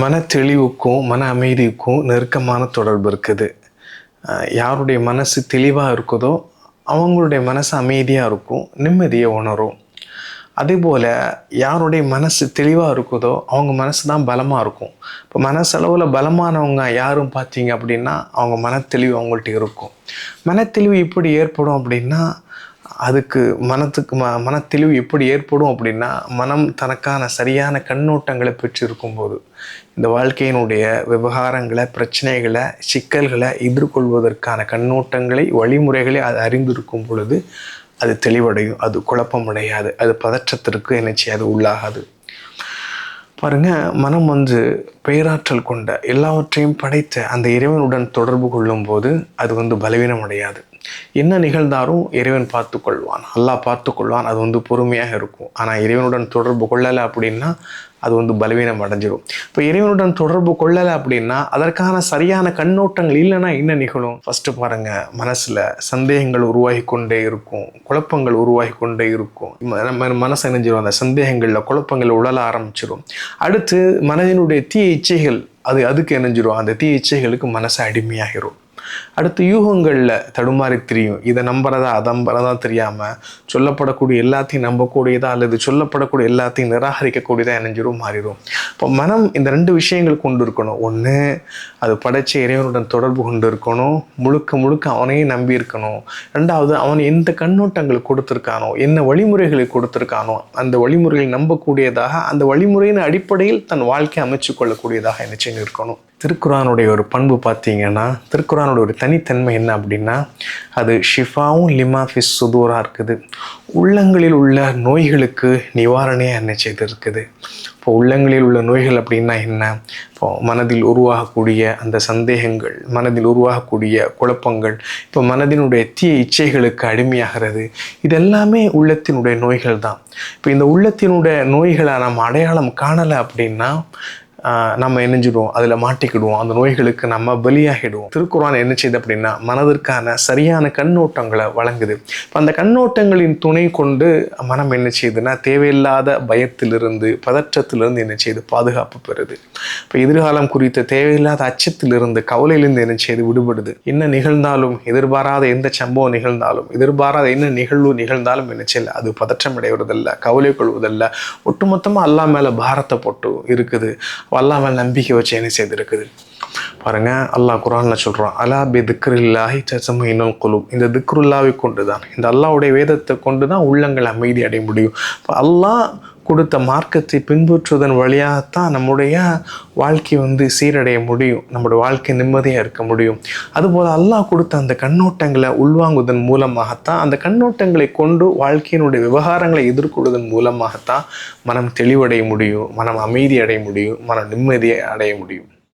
மன தெளிவுக்கும் மன அமைதிக்கும் நெருக்கமான தொடர்பு இருக்குது. யாருடைய மனசு தெளிவாக இருக்குதோ அவங்களுடைய மனசு அமைதியாக இருக்கும் நிம்மதியை உணரும். அதே போல் யாருடைய மனசு தெளிவாக இருக்குதோ அவங்க மனசு தான் பலமாக இருக்கும். இப்போ மனசளவில் பலமானவங்க யாரும் பார்த்தீங்க அப்படின்னா அவங்க மனத்தெளிவு அவங்கள்ட்ட இருக்கும். மனத்தெளிவு இப்படி ஏற்படும் அப்படின்னா அதுக்கு மனத்துக்கு ம மனத்தெளிவு எப்படி ஏற்படும் அப்படின்னா மனம் தனக்கான சரியான கண்ணோட்டங்களை பெற்றிருக்கும் போது இந்த வாழ்க்கையினுடைய விவகாரங்களை பிரச்சனைகளை சிக்கல்களை எதிர்கொள்வதற்கான கண்ணோட்டங்களை வழிமுறைகளை அது அறிந்திருக்கும் பொழுது அது தெளிவடையும். அது குழப்பமடையாது. அது பதற்றத்திற்கு என்ன செய்யாது? உள்ளாகாது. பாருங்க மனம் வந்து பேராற்றல் கொண்ட எல்லாவற்றையும் படைத்த அந்த இறைவனுடன் தொடர்பு கொள்ளும்போது அது வந்து பலவீனம் அடையாது என்ன நிகழ்ந்தாலும் இறைவன் பார்த்து கொள்வான் அல்லாஹ் பார்த்து கொள்வான் அது வந்து பொறுமையாக இருக்கும். ஆனால் இறைவனுடன் தொடர்பு கொள்ளலை அப்படின்னா அது வந்து பலவீனம் அடைஞ்சிரும். இப்போ இறைவனுடன் தொடர்பு கொள்ளலை அப்படின்னா அதற்கான சரியான கண்ணோட்டங்கள் இல்லைன்னா என்ன நிகழும்? ஃபஸ்ட்டு பாருங்கள் மனசில் சந்தேகங்கள் உருவாகி கொண்டே இருக்கும். குழப்பங்கள் உருவாகி கொண்டே இருக்கும் நம்ம மனசு இணைஞ்சிரும் அந்த சந்தேகங்களில் குழப்பங்கள் உழல ஆரம்பிச்சிடும் அடுத்து மனதினுடைய தீய இச்சைகள் அது அதுக்கு இணைஞ்சிரும் அந்த தீய இச்சைகளுக்கு மனசு அடிமையாகிரும். அடுத்து யூகங்களில் தடுமாறி தெரியும். இதை நம்புறதா அதை நம்புறதா தெரியாமல் சொல்லப்படக்கூடிய எல்லாத்தையும் நம்பக்கூடியதா அல்லது சொல்லப்படக்கூடிய எல்லாத்தையும் நிராகரிக்கக்கூடியதாக இணைஞ்சிரும் மாறிடும் இப்போ மனம் இந்த ரெண்டு விஷயங்கள் கொண்டு இருக்கணும். ஒன்று அது படைச்ச இறைவனுடன் தொடர்பு கொண்டு இருக்கணும். முழுக்க முழுக்க அவனையும் நம்பி இருக்கணும். ரெண்டாவது அவன் எந்த கண்ணோட்டங்கள் கொடுத்துருக்கானோ என்ன வழிமுறைகளை கொடுத்துருக்கானோ அந்த வழிமுறைகளை நம்பக்கூடியதாக அந்த வழிமுறையின் அடிப்படையில் தன் வாழ்க்கையை அமைச்சு கொள்ளக்கூடியதாக என்ன இருக்கணும். திருக்குறானுடைய ஒரு பண்பு பார்த்தீங்கன்னா திருக்குறானுடைய ஒரு தனித்தன்மை என்ன அப்படின்னா அது ஷிஃபாவும் லிமா ஃபிஸ் சுதூராக இருக்குது. உள்ளங்களில் உள்ள நோய்களுக்கு நிவாரணையாக என்ன செய்து இருக்குது இப்போ உள்ளங்களில் உள்ள நோய்கள் அப்படின்னா என்ன? இப்போ மனதில் உருவாகக்கூடிய அந்த சந்தேகங்கள் மனதில் உருவாகக்கூடிய குழப்பங்கள் இப்போ மனதினுடைய தீய இச்சைகளுக்கு அடிமையாகிறது இதெல்லாமே உள்ளத்தினுடைய நோய்கள் தான். இப்போ இந்த உள்ளத்தினுடைய நோய்களை நம்ம அடையாளம் காணலை அப்படின்னா நம்ம இணைஞ்சிடுவோம். அதில் மாட்டிக்கிடுவோம். அந்த நோய்களுக்கு நம்ம பலியாகிடுவோம். திருக்குறான் என்ன செய்யுது அப்படின்னா மனதிற்கான சரியான கண்ணோட்டங்களை வழங்குது. இப்போ அந்த கண்ணோட்டங்களின் துணை கொண்டு மனம் என்ன செய்யுதுன்னா தேவையில்லாத பயத்திலிருந்து பதற்றத்திலிருந்து என்ன செய்யுது பாதுகாப்பு பெறுது. இப்போ எதிர்காலம் குறித்த தேவையில்லாத அச்சத்திலிருந்து கவலையிலிருந்து என்ன செய்து விடுபடுது. என்ன நிகழ்ந்தாலும் எதிர்பாராத எந்த சம்பவம் நிகழ்ந்தாலும் எதிர்பாராத என்ன நிகழ்வு நிகழ்ந்தாலும் என்ன செய்யல அது பதற்றம் அடைவதில்லை கவலை கொள்வதில்லை ஒட்டுமொத்தமாக அல்லா மேலே பாரத்தை போட்டு இருக்குது. அல்லா நம்பிக்கை வச்சு என்ன செய்திருக்குது? பாருங்க அல்லாஹ் குரானில் சொல்கிறான் அலா பி திக்ருல்லாஹி தசம இன்னும் குலும் இந்த திக்ருல்லாவை கொண்டு தான் இந்த அல்லாவுடைய வேதத்தை கொண்டு தான் உள்ளங்கள் அமைதி அடைய முடியும். இப்போ அல்லாஹ் கொடுத்த மார்க்கத்தை பின்பற்றுவதன் வழியாகத்தான் நம்முடைய வாழ்க்கை வந்து சீரடைய முடியும். நம்முடைய வாழ்க்கை நிம்மதியாக இருக்க முடியும். அதுபோல் அல்லாஹ் கொடுத்த அந்த கண்ணோட்டங்களை உள்வாங்குவதன் மூலமாகத்தான் அந்த கண்ணோட்டங்களை கொண்டு வாழ்க்கையினுடைய விவகாரங்களை எதிர்கொள்வதன் மூலமாகத்தான் மனம் தெளிவடைய முடியும் மனம் அமைதி அடைய முடியும் மனம் நிம்மதியை அடைய முடியும்.